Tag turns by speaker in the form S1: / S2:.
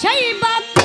S1: সেই
S2: বাপ